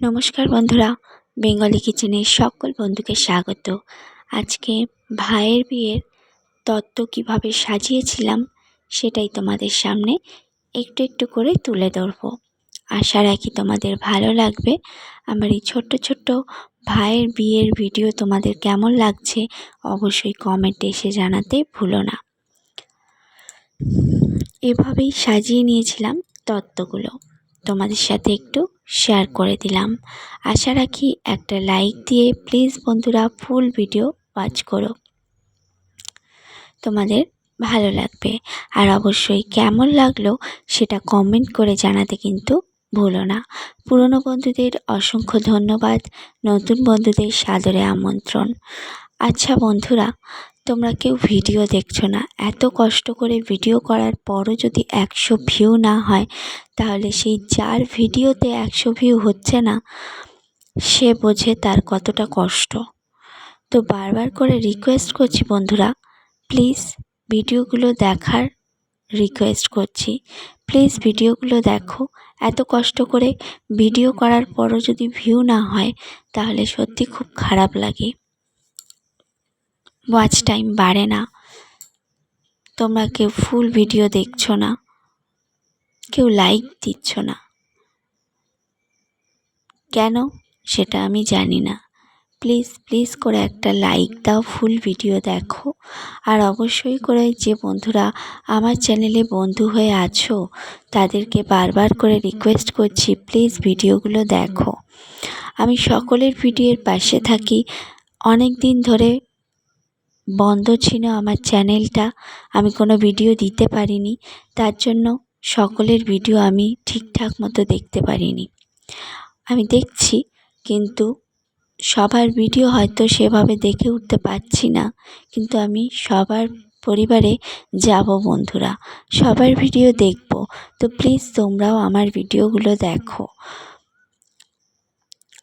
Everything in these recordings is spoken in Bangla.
নমস্কার বন্ধুরা, বেঙ্গলি কিচেনের সকল বন্ধুকে স্বাগত। আজকে ভাইয়ের বিয়ের তত্ত্ব কীভাবে সাজিয়েছিলাম সেটাই তোমাদের সামনে একটু একটু করে তুলে ধরব। আশা রাখি তোমাদের ভালো লাগবে। আমার এই ছোট্ট ছোট্ট ভাইয়ের বিয়ের ভিডিও তোমাদের কেমন লাগছে অবশ্যই কমেন্টে এসে জানাতে ভুলো না। এভাবেই সাজিয়ে নিয়েছিলাম তত্ত্বগুলো। তোমাদের সাথে একটু শেয়ার করে দিলাম। আশা রাখি একটা লাইক দিয়ে প্লিজ বন্ধুরা ফুল ভিডিও ওয়াচ করো। তোমাদের ভালো লাগবে। আর অবশ্যই কেমন লাগল সেটা কমেন্ট করে জানাতে কিন্তু ভুলো না। পুরনো বন্ধুদের অসংখ্য ধন্যবাদ। নতুন বন্ধুদের সাদরে আমন্ত্রণ। আচ্ছা বন্ধুরা, তোমরা কেউ ভিডিও দেখছ না। এত কষ্ট করে ভিডিও করার পরও যদি একশো ভিউ না হয়, তাহলে সেই যার ভিডিওতে একশো ভিউ হচ্ছে না, সে বোঝে তার কতটা কষ্ট। তো বারবার করে রিকোয়েস্ট করছি বন্ধুরা প্লিজ ভিডিওগুলো দেখার রিকোয়েস্ট করছি। প্লিজ ভিডিওগুলো দেখো। এত কষ্ট করে ভিডিও করার পরও যদি ভিউ না হয়, তাহলে সত্যি খুব খারাপ লাগে। ওয়াচ টাইম বাড়ে না। তোমরা কেউ ফুল ভিডিও দেখছ না। কেউ লাইক দিচ্ছ না। কেন? সেটা আমি জানি না। প্লিজ প্লিজ করে একটা লাইক দাও ফুল ভিডিও দেখো। আর অবশ্যই করে যে বন্ধুরা আমার চ্যানেলে বন্ধু হয়ে আছো, তাদেরকে বারবার করে রিকোয়েস্ট করছি প্লিজ ভিডিওগুলো দেখো। আমি সকলের ভিডিওর পাশে থাকি। অনেক দিন ধরে বন্ধ ছিল আমার চ্যানেলটা। আমি কোনো ভিডিও দিতে পারিনি। তার জন্য সকলের ভিডিও আমি ঠিকঠাক মতো দেখতে পারিনি। আমি দেখছি, কিন্তু সবার ভিডিও হয়তো সেভাবে দেখে উঠতে পারছি না। কিন্তু আমি সবার পরিবারে যাব বন্ধুরা। সবার ভিডিও দেখব। তো প্লিজ তোমরাও আমার ভিডিওগুলো দেখো।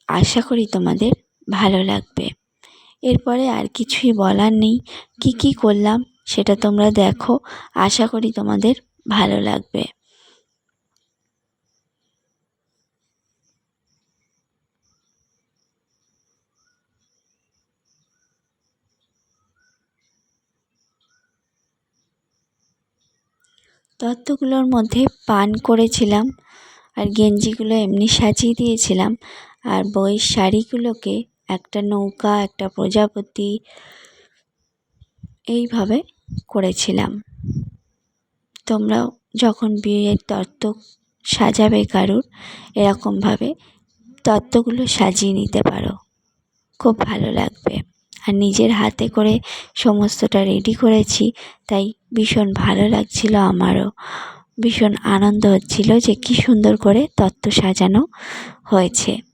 আশা করি তোমাদের ভালো লাগবে। এরপরে আর কিছুই বলার নেই। কি কি করলাম সেটা তোমরা দেখো। আশা করি তোমাদের ভালো লাগবে। তত্ত্বগুলোর মধ্যে পান করেছিলাম আর গেঞ্জিগুলো এমনি সাজিয়ে দিয়েছিলাম। আর বইয়ের শাড়িগুলোকে একটা নৌকা, একটা প্রজাপতি, এইভাবে করেছিলাম। তোমরাও যখন বিয়ের তত্ত্ব সাজাবে কারুর, এরকমভাবে তত্ত্বগুলো সাজিয়ে নিতে পারো। খুব ভালো লাগবে। আর নিজের হাতে করে সমস্তটা রেডি করেছি, তাই ভীষণ ভালো লাগছিল আমারও। ভীষণ আনন্দ হচ্ছিল যে কি সুন্দর করে তত্ত্ব সাজানো হয়েছে।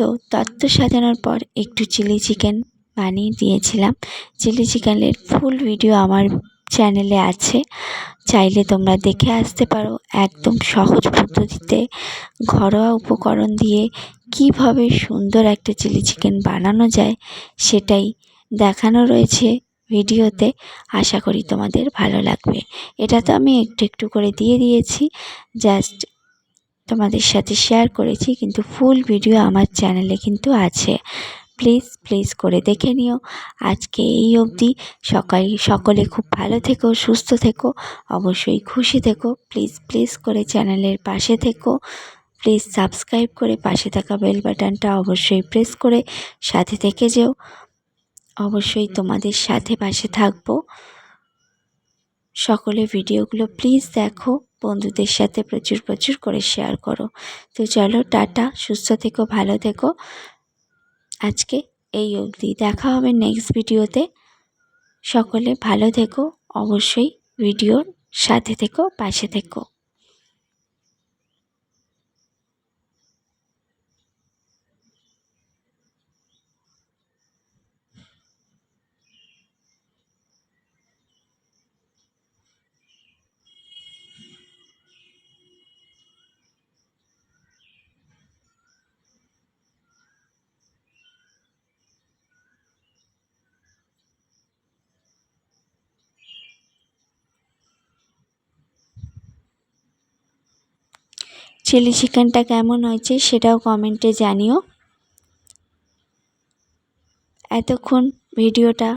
তো তত্ত্ব সাজানোর পর একটু চিলি চিকেন বানিয়ে দিয়েছিলাম। চিলি চিকেনের ফুল ভিডিও আমার চ্যানেলে আছে। চাইলে তোমরা দেখে আসতে পারো একদম সহজ পদ্ধতিতে ঘরোয়া উপকরণ দিয়ে কীভাবে সুন্দর একটা চিলি চিকেন বানানো যায় সেটাই দেখানো রয়েছে ভিডিওতে। আশা করি তোমাদের ভালো লাগবে। এটা তো আমি একটু একটু করে দিয়ে দিয়েছি। জাস্ট তোমাদের সাথে শেয়ার করেছি, কিন্তু ফুল ভিডিও আমার চ্যানেলে কিন্তু আছে। প্লিজ প্লিজ করে দেখে নিও। আজকে এই অবধি সকাল, সকলে খুব ভালো থেকো, সুস্থ থেকো, অবশ্যই খুশি থেকো। প্লিজ প্লিজ করে চ্যানেলের পাশে থেকো। প্লিজ সাবস্ক্রাইব করে পাশে থাকা বেল বাটনটা অবশ্যই প্রেস করে সাথে থেকে যেও। অবশ্যই তোমাদের সাথে পাশে থাকব। সকলে ভিডিওগুলো প্লিজ দেখো, বন্ধুদের সাথে প্রচুর প্রচুর করে শেয়ার করো। তো চলো, টাটা, সুস্থ থেকো, ভালো থেকো। আজকে এই অবধি দেখা হবে নেক্সট ভিডিওতে। সকলে ভালো থেকো, অবশ্যই ভিডিওর সাথে থেকো, পাশে থেকো। চিলি চিকেনটা কেমন হয়েছে সেটাও কমেন্টে জানিও। এতক্ষণ ভিডিওটা